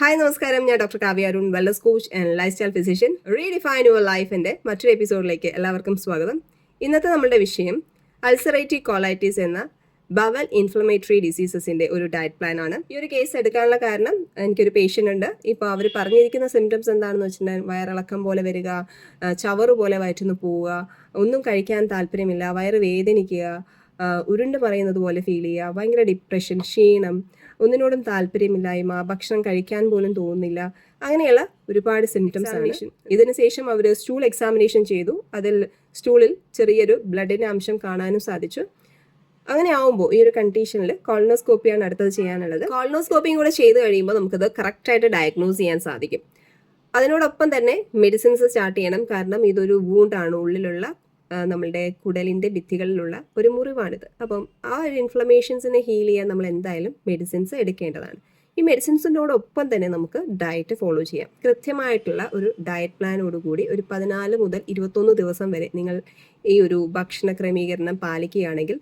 Hi നമസ്കാരം. ഞാൻ doctor Kavya Arun wellness coach and lifestyle physician redefine your ലൈഫിന്റെ മറ്റൊരു എപ്പിസോഡിലേക്ക് എല്ലാവർക്കും സ്വാഗതം. ഇന്നത്തെ നമ്മുടെ വിഷയം അൾസറേറ്റീവ് കോളൈറ്റീസ് എന്ന ബവൽ ഇൻഫ്ലമേറ്ററി ഡിസീസസിന്റെ ഒരു ഡയറ്റ് പ്ലാൻ ആണ്. ഈ ഒരു കേസ് എടുക്കാനുള്ള കാരണം എനിക്കൊരു പേഷ്യന്റ് ഉണ്ട്. ഇപ്പോൾ അവർ പറഞ്ഞിരിക്കുന്ന സിംറ്റംസ് എന്താണെന്ന് വെച്ചിട്ടുണ്ടെങ്കിൽ വയറിളക്കം പോലെ വരിക ചവറ് പോലെ വയറ്റുന്നു പോവുക ഒന്നും കഴിക്കാൻ താല്പര്യമില്ല വയറ് വേദനിക്കുക ഉരുണ്ട് പറയുന്നത് പോലെ ഫീൽ ചെയ്യുക ഭയങ്കര ഡിപ്രഷൻ ക്ഷീണം ഒന്നിനോടും താല്പര്യമില്ലായ്മ ഭക്ഷണം കഴിക്കാൻ പോലും തോന്നുന്നില്ല അങ്ങനെയുള്ള ഒരുപാട് സിംറ്റംസ് ആണ്. ഇതിനുശേഷം അവർ സ്റ്റൂൾ എക്സാമിനേഷൻ ചെയ്തു. അതിൽ സ്റ്റൂളിൽ ചെറിയൊരു ബ്ലഡിന്റെ അംശം കാണാനും സാധിച്ചു. അങ്ങനെ ആവുമ്പോൾ ഈ ഒരു കണ്ടീഷനിൽ കോളനോസ്കോപ്പിയാണ് അടുത്തത് ചെയ്യാനുള്ളത്. കോളനോസ്കോപ്പിയും കൂടെ ചെയ്ത് കഴിയുമ്പോൾ നമുക്കത് കറക്റ്റായിട്ട് ഡയഗ്നോസ് ചെയ്യാൻ സാധിക്കും. അതിനോടൊപ്പം തന്നെ മെഡിസിൻസ് സ്റ്റാർട്ട് ചെയ്യണം. കാരണം ഇതൊരു വൂണ്ടാണ് ഉള്ളിലുള്ള നമ്മളുടെ കുടലിന്റെ ഭിത്തികളിലുള്ള ഒരു മുറിവാണിത്. അപ്പം ആ ഒരു ഇൻഫ്ലമേഷൻസിനെ ഹീൽ ചെയ്യാൻ നമ്മൾ എന്തായാലും മെഡിസിൻസ് എടുക്കേണ്ടതാണ്. ഈ മെഡിസിൻസിനോടൊപ്പം തന്നെ നമുക്ക് ഡയറ്റ് ഫോളോ ചെയ്യാം. കൃത്യമായിട്ടുള്ള ഒരു ഡയറ്റ് പ്ലാനോടുകൂടി ഒരു പതിനാല് മുതൽ ഇരുപത്തൊന്ന് ദിവസം വരെ നിങ്ങൾ ഈ ഒരു ഭക്ഷണ ക്രമീകരണം പാലിക്കുകയാണെങ്കിൽ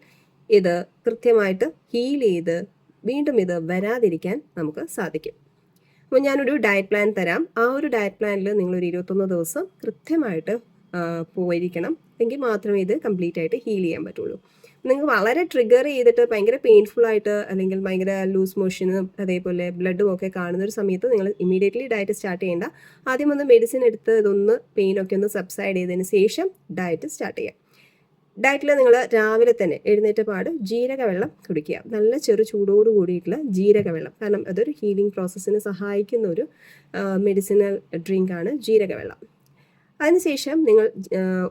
ഇത് കൃത്യമായിട്ട് ഹീൽ ചെയ്ത് വീണ്ടും ഇത് വരാതിരിക്കാൻ നമുക്ക് സാധിക്കും. അപ്പോൾ ഞാനൊരു ഡയറ്റ് പ്ലാൻ തരാം. ആ ഒരു ഡയറ്റ് പ്ലാനിൽ നിങ്ങളൊരു ഇരുപത്തൊന്ന് ദിവസം കൃത്യമായിട്ട് പോയിരിക്കണം. എങ്കിൽ മാത്രമേ ഇത് കംപ്ലീറ്റ് ആയിട്ട് ഹീൽ ചെയ്യാൻ പറ്റുള്ളൂ. നിങ്ങൾക്ക് വളരെ ട്രിഗർ ചെയ്തിട്ട് ഭയങ്കര പെയിൻഫുൾ ആയിട്ട് അല്ലെങ്കിൽ ഭയങ്കര ലൂസ് മോഷനും അതേപോലെ ബ്ലഡും ഒക്കെ കാണുന്ന ഒരു സമയത്ത് നിങ്ങൾ ഇമീഡിയറ്റ്ലി ഡയറ്റ് സ്റ്റാർട്ട് ചെയ്യേണ്ട. ആദ്യം ഒന്ന് മെഡിസിൻ എടുത്ത് ഇതൊന്ന് പെയിനൊക്കെ ഒന്ന് സബ്സൈഡ് ചെയ്തതിന് ശേഷം ഡയറ്റ് സ്റ്റാർട്ട് ചെയ്യാം. ഡയറ്റിൽ നിങ്ങൾ രാവിലെ തന്നെ എഴുന്നേറ്റ പാട് ജീരകവെള്ളം കുടിക്കുക. നല്ല ചെറു ചൂടോട് കൂടിയിട്ടുള്ള ജീരകവെള്ളം. കാരണം അതൊരു ഹീലിംഗ് പ്രോസസ്സിനെ സഹായിക്കുന്ന ഒരു മെഡിസിനൽ ഡ്രിങ്കാണ് ആണ് ജീരക വെള്ളം അതിനുശേഷം നിങ്ങൾ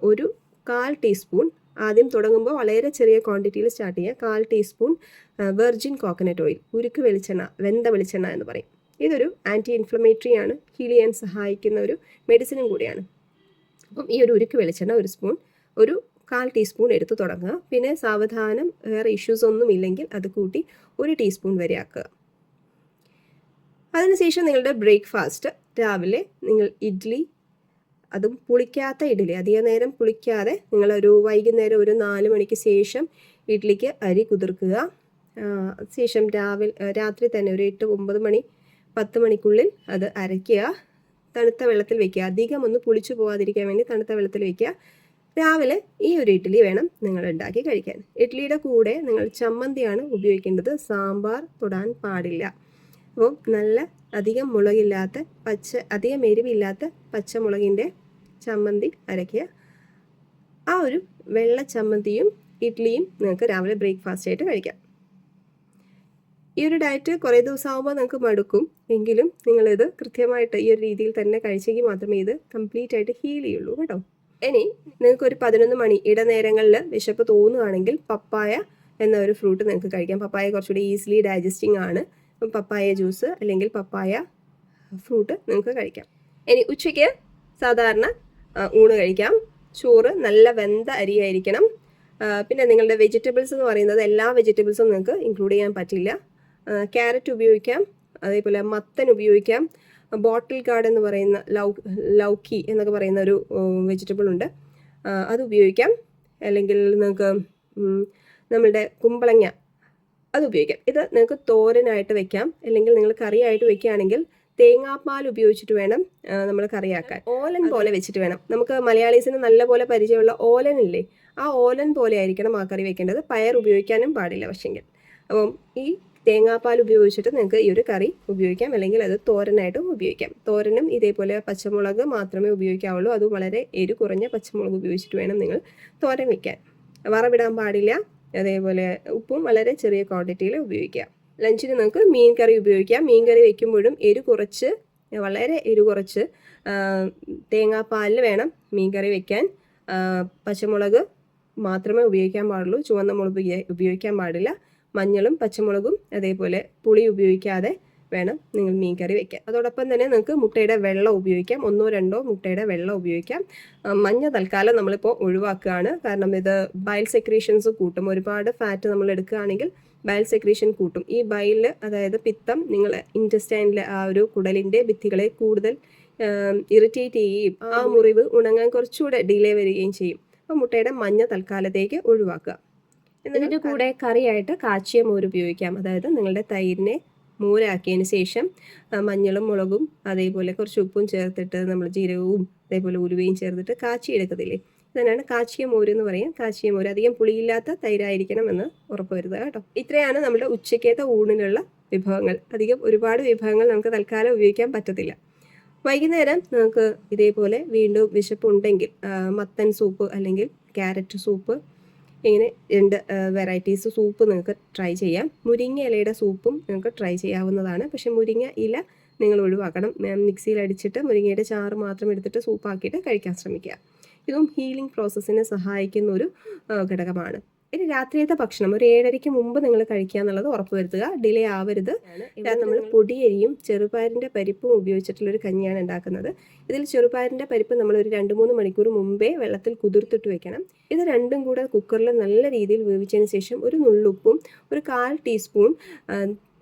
ഒരു കാൽ ടീസ്പൂൺ. ആദ്യം തുടങ്ങുമ്പോൾ വളരെ ചെറിയ ക്വാണ്ടിറ്റിയിൽ സ്റ്റാർട്ട് ചെയ്യുക. കാൽ ടീസ്പൂൺ വെർജിൻ കോക്കനട്ട് ഓയിൽ ഉരുക്ക് വെളിച്ചെണ്ണ വെന്ത വെളിച്ചെണ്ണ എന്ന് പറയും. ഇതൊരു ആന്റി ഇൻഫ്ലമേറ്ററി ആണ് ഹീൽ ചെയ്യാൻ സഹായിക്കുന്ന ഒരു മെഡിസിനും കൂടിയാണ്. അപ്പം ഈ ഒരു ഉരുക്ക് വെളിച്ചെണ്ണ ഒരു സ്പൂൺ ഒരു കാൽ ടീസ്പൂൺ എടുത്ത് തുടങ്ങുക. പിന്നെ സാവധാനം വേറെ ഇഷ്യൂസ് ഒന്നും ഇല്ലെങ്കിൽ അത് കൂട്ടി ഒരു ടീസ്പൂൺ വരെ ആക്കുക. അതിനുശേഷം നിങ്ങളുടെ ബ്രേക്ക്ഫാസ്റ്റ് രാവിലെ നിങ്ങൾ ഇഡ്ഡലി അതും പുളിക്കാത്ത ഇഡ്ഡലി. അധിക നേരം പുളിക്കാതെ നിങ്ങളൊരു വൈകുന്നേരം ഒരു നാല് മണിക്ക് ശേഷം ഇഡ്ഡലിക്ക് അരി കുതിർക്കുക. ശേഷം രാവിലെ രാത്രി തന്നെ ഒരു എട്ട് ഒമ്പത് മണി പത്ത് മണിക്കുള്ളിൽ അത് അരയ്ക്കുക. തണുത്ത വെള്ളത്തിൽ വെക്കുക. അധികം ഒന്ന് പുളിച്ചു പോകാതിരിക്കാൻ വേണ്ടി തണുത്ത വെള്ളത്തിൽ വെക്കുക. രാവിലെ ഈ ഒരു ഇഡ്ഡലി വേണം നിങ്ങൾ ഉണ്ടാക്കി കഴിക്കാൻ. ഇഡ്ഡലിയുടെ കൂടെ നിങ്ങൾ ചമ്മന്തിയാണ് ഉപയോഗിക്കേണ്ടത്. സാമ്പാർ തൊടാൻ പാടില്ല. അപ്പോൾ നല്ല അധികം മുളകില്ലാത്ത പച്ച അധികം എരിവില്ലാത്ത പച്ചമുളകിന്റെ ചമ്മന്തി അരയ്ക്കുക ആ ഒരു വെള്ള ചമ്മന്തിയും ഇഡ്ഡലിയും നിങ്ങൾക്ക് രാവിലെ ബ്രേക്ക്ഫാസ്റ്റ് ആയിട്ട് കഴിക്കാം. ഈ ഒരു ഡയറ്റ് കുറേ ദിവസം ആകുമ്പോൾ നിങ്ങൾക്ക് മടുക്കും. എങ്കിലും നിങ്ങളിത് കൃത്യമായിട്ട് ഈ ഒരു രീതിയിൽ തന്നെ കഴിച്ചെങ്കിൽ മാത്രമേ ഇത് കംപ്ലീറ്റ് ആയിട്ട് ഹീൽ ചെയ്യുള്ളൂ കേട്ടോ. ഇനി നിങ്ങൾക്ക് ഒരു പതിനൊന്ന് മണി ഇടനേരങ്ങളിൽ വിശപ്പ് തോന്നുകയാണെങ്കിൽ പപ്പായ എന്ന ഒരു ഫ്രൂട്ട് നിങ്ങൾക്ക് കഴിക്കാം. പപ്പായ കുറച്ചുകൂടി ഈസിലി ഡൈജസ്റ്റിംഗ് ആണ്. പപ്പായ ജ്യൂസ് അല്ലെങ്കിൽ പപ്പായ ഫ്രൂട്ട് നിങ്ങൾക്ക് കഴിക്കാം. ഇനി ഉച്ചയ്ക്ക് സാധാരണ ഊണ് കഴിക്കാം. ചോറ് നല്ല വെന്ത അരിയായിരിക്കണം. പിന്നെ നിങ്ങളുടെ വെജിറ്റബിൾസ് എന്ന് പറയുന്നത് എല്ലാ വെജിറ്റബിൾസും നിങ്ങൾക്ക് ഇൻക്ലൂഡ് ചെയ്യാൻ പറ്റില്ല. ക്യാരറ്റ് ഉപയോഗിക്കാം അതേപോലെ മത്തൻ ഉപയോഗിക്കാം. ബോട്ടിൽ കാർഡ് എന്ന് പറയുന്ന ലൗ ലൗക്കി എന്നൊക്കെ പറയുന്ന ഒരു വെജിറ്റബിൾ ഉണ്ട്. അത് ഉപയോഗിക്കാം. അല്ലെങ്കിൽ നിങ്ങൾക്ക് നമ്മളുടെ കുമ്പളങ്ങ അത് ഉപയോഗിക്കാം. ഇത് നിങ്ങൾക്ക് തോരനായിട്ട് വെക്കാം. അല്ലെങ്കിൽ നിങ്ങൾ കറിയായിട്ട് വെക്കുകയാണെങ്കിൽ തേങ്ങാപ്പാൽ ഉപയോഗിച്ചിട്ട് വേണം നമ്മൾ കറിയാക്കാൻ. ഓലൻ പോലെ വെച്ചിട്ട് വേണം. നമുക്ക് മലയാളീസിന് നല്ലപോലെ പരിചയമുള്ള ഓലൻ ഇല്ലേ ആ ഓലൻ പോലെ ആയിരിക്കണം ആ കറി വെക്കേണ്ടത്. പയർ ഉപയോഗിക്കാനും പാടില്ല പക്ഷെങ്കിൽ. അപ്പം ഈ തേങ്ങാപ്പാൽ ഉപയോഗിച്ചിട്ട് നിങ്ങൾക്ക് ഈ ഒരു കറി ഉപയോഗിക്കാം. അല്ലെങ്കിൽ അത് തോരനായിട്ടും ഉപയോഗിക്കാം. തോരനും ഇതേപോലെ പച്ചമുളക് മാത്രമേ ഉപയോഗിക്കാവുള്ളൂ. അത് വളരെ എരു കുറഞ്ഞ പച്ചമുളക് ഉപയോഗിച്ചിട്ട് വേണം നിങ്ങൾ തോരൻ വെക്കാൻ. വറവിടാൻ പാടില്ല. അതേപോലെ ഉപ്പും വളരെ ചെറിയ ക്വാണ്ടിറ്റിയിൽ ഉപയോഗിക്കാം. ലഞ്ചിന് നമുക്ക് മീൻ കറി ഉപയോഗിക്കാം. മീൻ കറി വെക്കുമ്പോഴും എരു കുറച്ച് വളരെ എരു കുറച്ച് തേങ്ങാപ്പാലിൽ വേണം മീൻ കറി വെക്കാൻ. പച്ചമുളക് മാത്രമേ ഉപയോഗിക്കാൻ പാടുള്ളൂ. ചുവന്ന മുളക് ഉപയോഗിക്കാൻ പാടില്ല. മഞ്ഞളും പച്ചമുളകും അതേപോലെ പുളി ഉപയോഗിക്കാതെ വേണം നിങ്ങൾ മീൻ കറി വെക്കാൻ. അതോടൊപ്പം തന്നെ നിങ്ങൾക്ക് മുട്ടയുടെ വെള്ളം ഉപയോഗിക്കാം. ഒന്നോ രണ്ടോ മുട്ടയുടെ വെള്ളം ഉപയോഗിക്കാം. മഞ്ഞ തൽക്കാലം നമ്മളിപ്പോൾ ഒഴിവാക്കുകയാണ്. കാരണം ഇത് ബയൽ സെക്രീഷൻസ് കൂട്ടും. ഒരുപാട് ഫാറ്റ് നമ്മൾ എടുക്കുകയാണെങ്കിൽ ബയൽ സെക്രീഷൻ കൂട്ടും. ഈ ബയലിൽ അതായത് പിത്തം നിങ്ങൾ ഇന്റസ്റ്റൈനിലെ ആ ഒരു കുടലിന്റെ ഭിത്തികളെ കൂടുതൽ ഇറിറ്റേറ്റ് ചെയ്യുകയും ആ മുറിവ് ഉണങ്ങാൻ കുറച്ചുകൂടെ ഡിലേ വരികയും ചെയ്യും. അപ്പോൾ മുട്ടയുടെ മഞ്ഞ തൽക്കാലത്തേക്ക് ഒഴിവാക്കുക. എന്നിട്ട് കൂടെ കറിയായിട്ട് കാച്ചിയ മോര് ഉപയോഗിക്കാം. അതായത് നിങ്ങളുടെ തൈരിനെ മോരാക്കിയതിന് ശേഷം മഞ്ഞളും മുളകും അതേപോലെ കുറച്ച് ഉപ്പും ചേർത്തിട്ട് നമ്മൾ ജീരകവും അതേപോലെ ഉലുവയും ചേർത്തിട്ട് കാച്ചി എടുക്കത്തില്ലേ ഇതിനാണ് കാച്ചിയ മോര് എന്ന് പറയും. കാച്ചിയ മോര് അധികം പുളിയില്ലാത്ത തൈരായിരിക്കണം എന്ന് ഉറപ്പുവരുത്തുക കേട്ടോ. ഇത്രയാണ് നമ്മുടെ ഉച്ചക്കത്തെ ഊണിനുള്ള വിഭവങ്ങൾ. അധികം ഒരുപാട് വിഭവങ്ങൾ നമുക്ക് തൽക്കാലം ഉപയോഗിക്കാൻ പറ്റത്തില്ല. വൈകുന്നേരം നമുക്ക് ഇതേപോലെ വീണ്ടും വിശപ്പ് ഉണ്ടെങ്കിൽ മത്തൻ സൂപ്പ് അല്ലെങ്കിൽ ക്യാരറ്റ് സൂപ്പ് ഇങ്ങനെ രണ്ട് വെറൈറ്റീസ് സൂപ്പ് നിങ്ങൾക്ക് ട്രൈ ചെയ്യാം. മുരിങ്ങ ഇലയുടെ സൂപ്പും നിങ്ങൾക്ക് ട്രൈ ചെയ്യാവുന്നതാണ്. പക്ഷേ മുരിങ്ങ ഇല നിങ്ങൾ ഒഴിവാക്കണം. മിക്സിയിൽ അടിച്ചിട്ട് മുരിങ്ങയുടെ ചാറ് മാത്രം എടുത്തിട്ട് സൂപ്പാക്കിയിട്ട് കഴിക്കാൻ ശ്രമിക്കുക. ഇതും ഹീലിംഗ് പ്രോസസ്സിനെ സഹായിക്കുന്ന ഒരു ഘടകമാണ്. ഇനി രാത്രിയത്തെ ഭക്ഷണം ഒരു ഏഴരയ്ക്ക് മുമ്പ് നിങ്ങൾ കഴിക്കുക എന്നുള്ളത് ഉറപ്പുവരുത്തുക ഡിലേ ആവരുത്. ഇതാ നമ്മൾ പൊടിയരിയും ചെറുപയറിന്റെ പരിപ്പും ഉപയോഗിച്ചിട്ടുള്ള ഒരു കഞ്ഞിയാണ് ഉണ്ടാക്കുന്നത്. ഇതിൽ ചെറുപയറിന്റെ പരിപ്പ് നമ്മൾ ഒരു രണ്ട് മൂന്ന് മണിക്കൂർ മുമ്പേ വെള്ളത്തിൽ കുതിർത്തിട്ട് വെക്കണം. ഇത് രണ്ടും കൂടെ കുക്കറിൽ നല്ല രീതിയിൽ വേവിച്ചതിന് ശേഷം ഒരു നുള്ളുപ്പും ഒരു കാൽ ടീസ്പൂൺ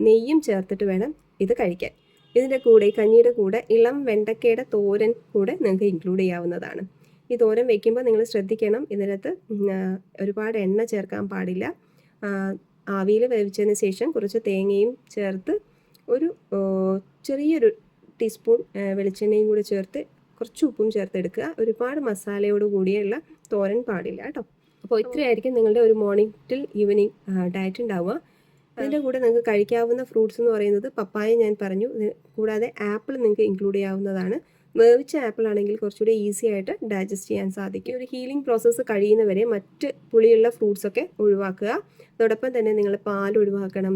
നെയ്യും ചേർത്തിട്ട് വേണം ഇത് കഴിക്കാൻ. ഇതിന്റെ കൂടെ കഞ്ഞിയുടെ കൂടെ ഇളം വെണ്ടക്കയുടെ തോരൻ കൂടെ നിങ്ങൾക്ക് ഇൻക്ലൂഡ് ചെയ്യാവുന്നതാണ്. ഈ തോരൻ വെക്കുമ്പോൾ നിങ്ങൾ ശ്രദ്ധിക്കണം. ഇതിനകത്ത് ഒരുപാട് എണ്ണ ചേർക്കാൻ പാടില്ല. ആവിയിൽ വേവിച്ചതിന് ശേഷം കുറച്ച് തേങ്ങയും ചേർത്ത് ഒരു ചെറിയൊരു ടീസ്പൂൺ വെളിച്ചെണ്ണയും കൂടി ചേർത്ത് കുറച്ച് ഉപ്പും ചേർത്തെടുക്കുക. ഒരുപാട് മസാലയോട് കൂടിയുള്ള തോരൻ പാടില്ല കേട്ടോ. അപ്പോൾ ഇത്രയായിരിക്കും നിങ്ങളുടെ ഒരു മോർണിംഗ് ടിൽ ഈവനിങ് ഡയറ്റ് ഉണ്ടാവുക. അതിന്റെ കൂടെ നിങ്ങൾക്ക് കഴിക്കാവുന്ന ഫ്രൂട്ട്സ് എന്ന് പറയുന്നത് പപ്പായ ഞാൻ പറഞ്ഞു. കൂടാതെ ആപ്പിൾ നിങ്ങൾക്ക് ഇൻക്ലൂഡ് ചെയ്യാവുന്നതാണ്. വേവിച്ച ആപ്പിൾ ആണെങ്കിൽ കുറച്ചുകൂടി ഈസി ആയിട്ട് ഡൈജസ്റ്റ് ചെയ്യാൻ സാധിക്കും. ഒരു ഹീലിംഗ് പ്രോസസ്സ് കഴിയുന്നവരെ മറ്റ് പുളിയുള്ള ഫ്രൂട്ട്സ് ഒക്കെ ഒഴിവാക്കുക. അതോടൊപ്പം തന്നെ നിങ്ങൾ പാൽ ഒഴിവാക്കണം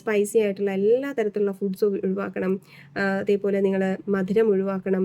സ്പൈസി ആയിട്ടുള്ള എല്ലാ തരത്തിലുള്ള ഫുഡ്സും ഒഴിവാക്കണം അതേപോലെ നിങ്ങൾ മധുരം ഒഴിവാക്കണം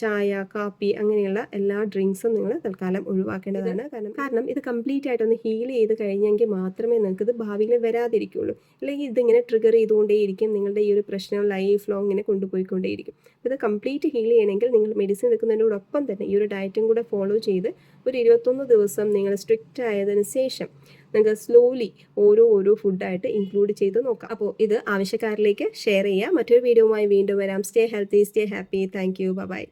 ചായ കാപ്പി അങ്ങനെയുള്ള എല്ലാ ഡ്രിങ്ക്സും നിങ്ങൾ തൽക്കാലം ഒഴിവാക്കേണ്ടതാണ്. കാരണം കാരണം ഇത് കംപ്ലീറ്റ് ആയിട്ടൊന്ന് ഹീൽ ചെയ്ത് കഴിഞ്ഞെങ്കിൽ മാത്രമേ നിങ്ങൾക്ക് ഇത് ഭാവിയിൽ വരാതിരിക്കുള്ളൂ. അല്ലെങ്കിൽ ഇതിങ്ങനെ ട്രിഗർ ചെയ്തുകൊണ്ടേയിരിക്കും നിങ്ങളുടെ ഈ ഒരു പ്രശ്നം ലൈഫ് ലോങ് ഇങ്ങനെ കൊണ്ടുപോയിക്കൊണ്ടേയിരിക്കും. ഇത് കംപ്ലീറ്റ് ഹീൽ ചെയ്യണമെങ്കിൽ നിങ്ങൾ മെഡിസിൻ എടുക്കുന്നതിനോടൊപ്പം തന്നെ ഈ ഒരു ഡയറ്റും കൂടെ ഫോളോ ചെയ്ത് ഒരു ഇരുപത്തൊന്ന് ദിവസം നിങ്ങൾ സ്ട്രിക്റ്റ് ആയതിനു ശേഷം നിങ്ങൾക്ക് സ്ലോലി ഓരോ ഓരോ ഫുഡായിട്ട് ഇൻക്ലൂഡ് ചെയ്ത് നോക്കാം. അപ്പോൾ ഇത് ആവശ്യക്കാരിലേക്ക് ഷെയർ ചെയ്യുക മറ്റൊരു വീഡിയോയുമായി വീണ്ടും വരാം. Stay healthy stay happy thank you bye